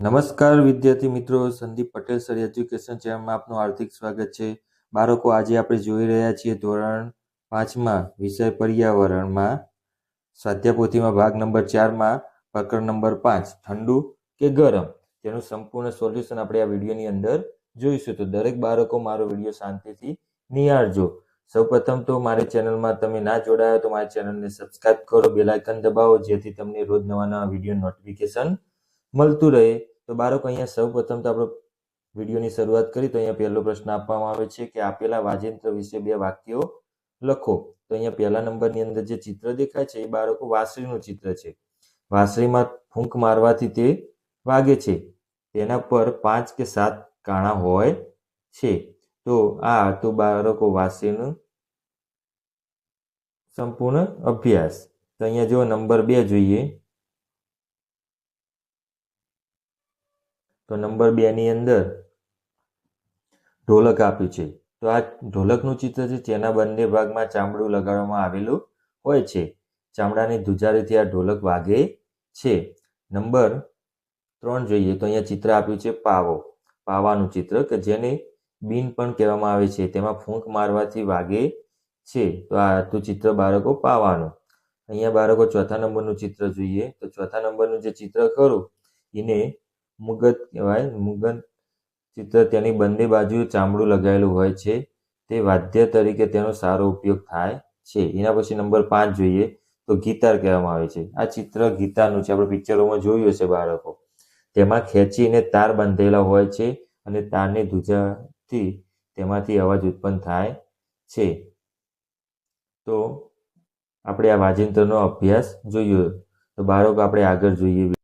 નમસ્કાર વિદ્યાર્થી મિત્રો, સંદીપ પટેલ સર એજ્યુકેશન ચેનલમાં આપનું હાર્દિક સ્વાગત છે. બાળકો, આજે આપણે જોઈ રહ્યા છીએ ધોરણ પાંચમાં વિષય પર્યાવરણમાં સ્વાધ્યાયપોથીમાં ભાગ નંબર ચારમાં, પ્રકરણ નંબર પાંચ, ઠંડુ કે ગરમ? તેનું સંપૂર્ણ સોલ્યુશન આપણે આ વિડીયોની અંદર જોઈશું. તો દરેક બાળકો, મારો વીડિયો શાંતિથી નિહાળજો. સૌપ્રથમ તો મારી ચેનલમાં તમે ના જોડાયો તો મારી ચેનલને સબસ્ક્રાઇબ કરો, બેલ દબાવો, જેથી તમને રોજ નવા નવા વીડિયો નોટિફિકેશન મળતું રહે, તો બાળકો અહીંયા સૌ પ્રથમ તો આપણે વિડીયોની શરૂઆત કરી, તો અહીંયા પહેલો પ્રશ્ન આપવામાં આવે છે કે આપેલા વાજિંત્ર વિશે બે વાક્યો લખો. તો અહીંયા પહેલા નંબરની અંદર જે ચિત્ર દેખાય છે, એ બાળકો વાંસળીનું ચિત્ર છે. વાંસળીમાં ફૂંક મારવાથી તે વાગે છે. તેના પર પાંચ કે સાત કાણા હોય છે. તો આ હતું બાળકો વાંસળીનું સંપૂર્ણ અભ્યાસ. તો અહીંયા જો નંબર બે જોઈએ. તો નંબર બે ની અંદર ઢોલક આપ્યું છે. તો આ ઢોલકનું ચિત્ર છે તેના બંને ભાગમાં ચામડું લગાડવામાં આવેલું હોય છે. ચામડાની ધુજારીથી આ ઢોલક વાગે છે. નંબર ત્રણ જોઈએ તો અહીંયા ચિત્ર આપ્યું છે પાવો. પાવાનું ચિત્ર કે જેને બીન પણ કહેવામાં આવે છે. તેમાં ફૂંક મારવાથી વાગે છે. તો આ હતું ચિત્ર બાળકો પાવાનું. અહીંયા બાળકો ચોથા નંબરનું ચિત્ર જોઈએ. તો ચોથા નંબરનું જે ચિત્ર ખરું, એને મુગત કહેવાય, મુગન ચિત્ર તેની બંને બાજુ ચામડું લગાવેલું હોય છે. તે વાદ્ય તરીકે તેનો સારો ઉપયોગ થાય છે. એના પછી નંબર પાંચ જોઈએ તો ગીતાર કહેવામાં આવે છે. આ ચિત્ર ગીતારનું છે. આપણે પિક્ચરોમાં જોયું હશે બાળકો. તેમાં ખેંચીને તાર બાંધેલા હોય છે અને તારની ધુજાથી તેમાંથી અવાજ ઉત્પન્ન થાય છે. તો આપણે આ વાજિંત્રનો અભ્યાસ જોયો. તો બાળકો, આપણે આગળ જોઈએ.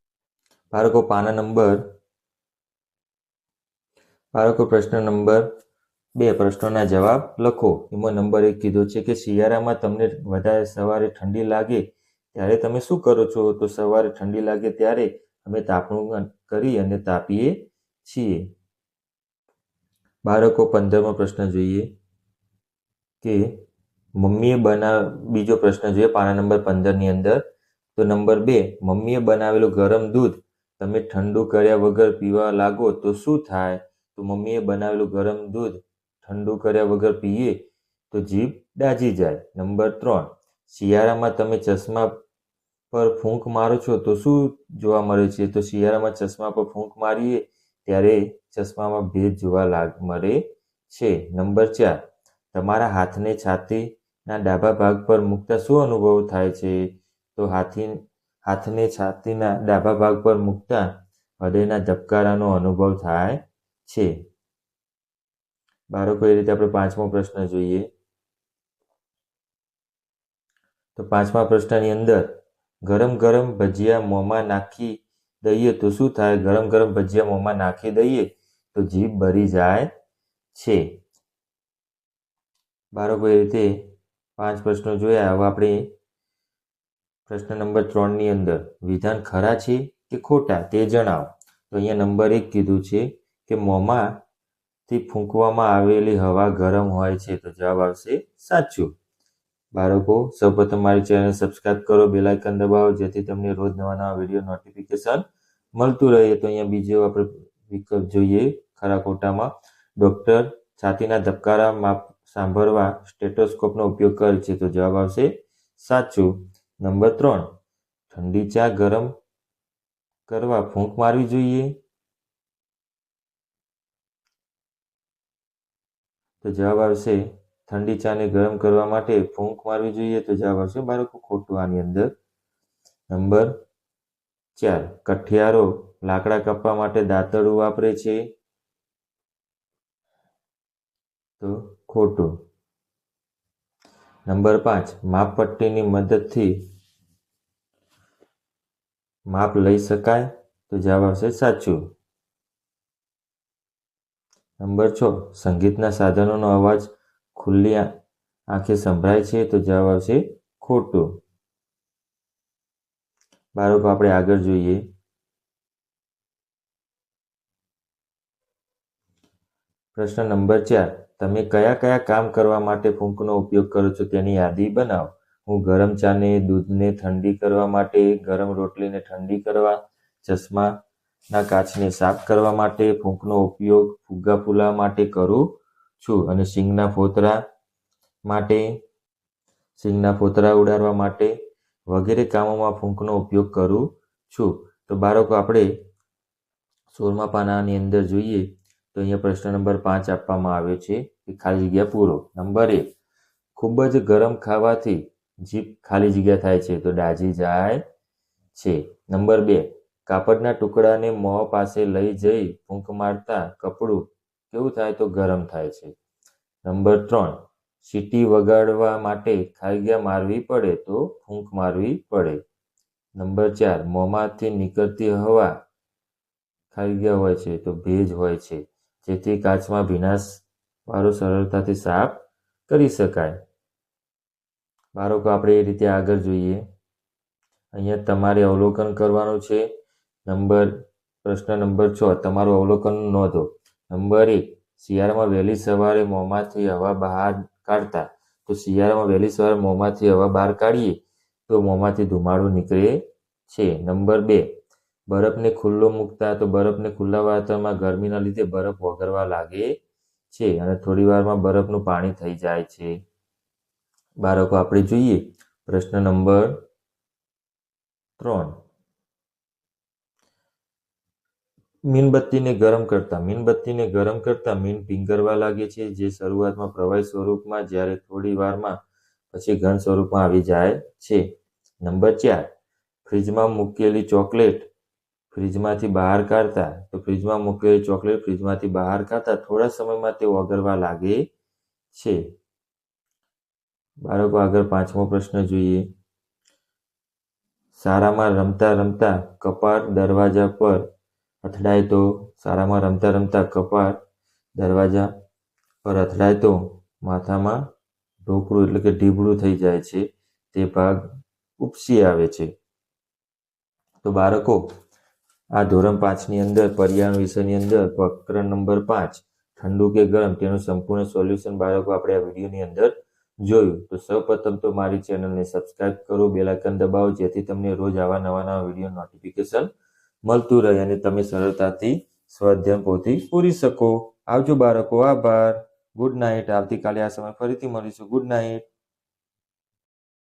બાળકો પાના નંબર બાળકો પ્રશ્ન નંબર બે, પ્રશ્નોના જવાબ લખો. એમાં નંબર એક કીધો છે કે, શિયાળામાં તમને વધારે સવારે ઠંડી લાગે ત્યારે તમે શું કરો છો? તો સવારે ઠંડી લાગે ત્યારે અમે તાપણું કરી અને તાપીએ છીએ. બાળકો, પંદરમો પ્રશ્ન જોઈએ કે, મમ્મીએ બનાવ બીજો પ્રશ્ન જોઈએ પાના નંબર પંદરની અંદર. તો નંબર બે, મમ્મીએ બનાવેલું ગરમ દૂધ તમે ઠંડુ કર્યા વગર પીવા લાગો તો શું થાય? તો મમ્મીએ બનાવેલું ગરમ દૂધ ઠંડુ કર્યા વગર પીએ તો જીભ દાજી જાય. નંબર ત્રણ, શિયાળામાં તમે ચશ્મા પર ફૂંક મારો છો તો શું જોવા મળે છે? તો શિયાળામાં ચશ્મા પર ફૂંક મારીએ ત્યારે ચશ્મામાં ભેજ જોવા લાગ, મળે છે. નંબર ચાર, તમારા હાથને છાતીના ડાબા ભાગ પર મૂકતા શું અનુભવ થાય છે? તો હાથી હાથને છાતીના ડાબા ભાગ પર મૂકતા હૃદયના ધબકારાનો અનુભવ થાય છે. બાળકો, એ રીતે આપણે પાંચમો પ્રશ્ન જોઈએ. તો પાંચમા પ્રશ્નની અંદર, ગરમ ગરમ ભજીયા મોંમાં નાખી દઈએ તો શું થાય? ગરમ ગરમ ભજીયા મોંમાં નાખી દઈએ તો જીભ ભરી જાય છે. બાળકો, એ રીતે પાંચ પ્રશ્નો જોયા. હવે આપણે પ્રશ્ન નંબર ત્રણની અંદર, વિધાન ખરા છે કે ખોટા તે જણાવો. તો અહીંયા નંબર એક કીધું છે કે મોંમાંથી ફૂંકવામાં આવેલી હવા ગરમ હોય છે. તો જવાબ આવશે, સાચું. બાળકો, સૌપ્રથમ મારી ચેનલ સબસ્ક્રાઇબ કરો, બેલ આઇકન દબાવો, જેથી તમને રોજ નવા નવા વીડિયો નોટિફિકેશન મળતું રહે. તો અહીંયા બીજો આપણે વિકલ્પ જોઈએ, ખરા ખોટામાં. ડૉક્ટર છાતીના ધબકારા માપ સાંભળવા સ્ટેટોસ્કોપનો ઉપયોગ કરે છે. તો જવાબ આવશે, સાચું. નંબર ત્રણ, ઠંડી ચા ગરમ કરવા ફૂંક મારવી જોઈએ. તો જવાબ આવશે, ઠંડી ચાને ગરમ કરવા માટે ફૂંક મારવી જોઈએ. તો જવાબ આવશે બાળકો ખોટું આની અંદર. નંબર ચાર, કઠિયારો લાકડા કાપવા માટે દાંતરડું વાપરે છે. તો ખોટું. નંબર પાંચ, માપપટ્ટીની મદદથી માપ લઈ શકાય? તો જવાબ આવશે સાચું. નંબર છ. સંગીતના સાધનોનો અવાજ ખુલ્લી આંખે સંભળાય છે તો જવાબ આવશે ખોટું. બાળકો, આપણે આગળ જોઈએ. પ્રશ્ન નંબર ચાર. તમે કયા કયા કામ કરવા માટે ફૂંકનો ઉપયોગ કરો છો તેની યાદી બનાવો. હું ગરમ ચાને, દૂધને ઠંડી કરવા માટે, ગરમ રોટલીને ઠંડી કરવા, ચશ્માના કાચને સાફ કરવા માટે, ફૂંકનો ઉપયોગ ફુગ્ગા ફૂલા માટે કરું છું અને સિંગના ફોતરા માટે સિંગના ફોતરા ઉડાડવા માટે વગેરે કામોમાં ફૂંકનો ઉપયોગ કરું છું. તો બાળકો, આપણે સોળમા પાનાની અંદર જોઈએ તો અહીંયા પ્રશ્ન નંબર પાંચ આપવામાં આવ્યો છે કે ખાલી જગ્યા પૂરો. નંબર એક, ખૂબ જ ગરમ ખાવાથી જીભ ખાલી જગ્યા થાય છે તો દાજી જાય છે. નંબર બે, કાપડના ટુકડાને મોં પાસે લઈ જઈ ફૂંક મારતા કપડું કેવું થાય તો ગરમ થાય છે. નંબર ત્રણ, સીટી વગાડવા માટે ખાગ્યા મારવી પડે તો ફૂંક મારવી પડે. નંબર ચાર, મોંમાંથી નીકળતી હવા ખાગ્યા હોય છે તો ભેજ હોય છે, જેથી કાચમાં ભીનાશ વાળો સરળતાથી સાફ કરી શકાય. બાળકો આપણે એ રીતે આગળ જોઈએ. અહીંયા તમારે અવલોકન કરવાનું છે. નંબર, પ્રશ્ન નંબર છ. તમારું અવલોકન નોંધો. નંબર એક, શિયાળામાં વહેલી સવારે મોંમાંથી હવા બહાર કાઢતા. તો શિયાળામાં વહેલી સવારે મોંમાંથી હવા બહાર કાઢીએ તો મોંમાંથી ધુમાડો નીકળે છે. નંબર બે, બરફને ખુલ્લો મૂકતા તો બરફને ખુલ્લા વાતાવરણમાં ગરમીના લીધે બરફ વગરવા લાગે છે અને થોડી વારમાં બરફનું પાણી થઈ જાય છે. બાળકો, આપણે જોઈએ. પ્રશ્ન નંબર ત્રણ. મીણબત્તીને ગરમ કરતા, મીણબત્તીને ગરમ કરતા મીણ પીંગરવા લાગે છે, જે શરૂઆતમાં પ્રવાહી સ્વરૂપમાં જ્યારે થોડી વારમાં પછી ઘન સ્વરૂપમાં આવી જાય છે. નંબર ચાર. ફ્રીજમાં મૂકેલી ચોકલેટ ફ્રીજમાંથી બહાર કાઢતા, તો ફ્રીજમાં મૂકેલી ચોકલેટ ફ્રીજમાંથી બહાર કાઢતા થોડા સમયમાં તે ઓગળવા લાગે છે. બાળકો આગળ પાંચમો પ્રશ્ન જોઈએ. શાળામાં રમતા રમતા કપાટ દરવાજા પર અથડાય તો? શાળામાં રમતા રમતા કપાટ દરવાજા પર અથડાય તો? માથામાં ઢોકળું એટલે કે ઢીબડું થઈ જાય છે. તે ભાગ ઉપસી આવે છે. તો બાળકો, આ ધોરણ પાંચની અંદર, પર્યાવરણ વિષયની અંદર પ્રકરણ નંબર પાંચ, ઠંડુ કે ગરમ, તેનું સંપૂર્ણ સોલ્યુશન બાળકો, આપણે આ વિડીયોની અંદર જોયું. તો સૌપ્રથમ તો મારી ચેનલને સબસ્ક્રાઇબ કરો બેલાઇકન દબાવો, જેથી તમને રોજ આવા નવા નવા વીડિયો નોટિફિકેશન મળતું રહે અને તમે સરળતાથી સ્વાધ્યાય પોથી પૂરી શકો. આવજો બાળકો, આભાર. ગુડ નાઇટ આવતીકાલે આ સમય ફરીથી મળીશું. Good night